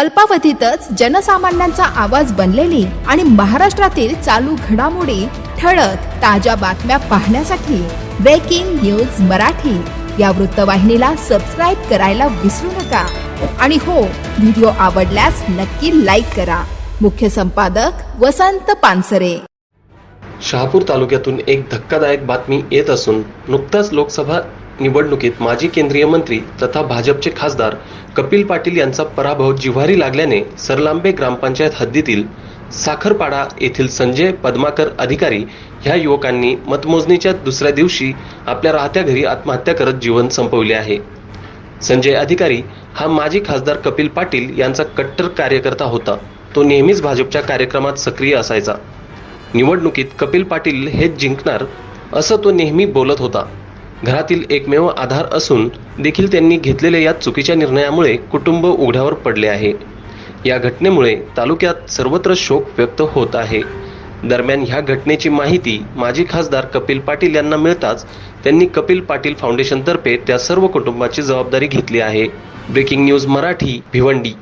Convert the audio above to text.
अल्पावधीतच जनसामान्यांचा आवाज बनलेली आणि महाराष्ट्रातील चालू घडामोडी ठळक ताज्या बातम्या पाहण्यासाठी ब्रेकिंग न्यूज मराठी. या वृत्तवाहिनीला सबस्क्राईब करायला विसरू नका. आणि हो व्हिडिओ आवडल्यास नक्की लाईक करा. मुख्य संपादक वसंत पानसरे. शहापूर तालुक्यातून एक धक्कादायक बातमी येत असून नुकताच लोकसभा निवडणुकीत माजी केंद्रीय मंत्री तथा भाजपचे खासदार कपिल पाटील यांचा पराभव जिव्हारी लागल्याने सरलांबे ग्रामपंचायत हद्दीतील साखरपाडा येथील संजय पद्माकर अधिकारी ह्या युवकांनी मतमोजणीच्या दुसऱ्या दिवशी आपल्या राहत्या घरी आत्महत्या करत जीवन संपवले आहे. संजय अधिकारी हा माजी खासदार कपिल पाटील यांचा कट्टर कार्यकर्ता होता. तो नेहमीच भाजपच्या कार्यक्रमात सक्रिय असायचा. निवडणुकीत कपिल पाटील हेच जिंकणार असं तो नेहमी बोलत होता. घरातील एकमेव आधार असून देखील त्यांनी घेतलेल्या या चुकीच्या निर्णयामुळे कुटुंब उघड्यावर पडले आहे. या घटनेमुळे तालुक्यात सर्वत्र शोक व्यक्त होत आहे. दरम्यान ह्या घटनेची माहिती माजी खासदार कपिल पाटील यांना मिळताच त्यांनी कपिल पाटील फाउंडेशनतर्फे त्या सर्व कुटुंबाची जबाबदारी घेतली आहे. Breaking news Marathi Bhiwandi.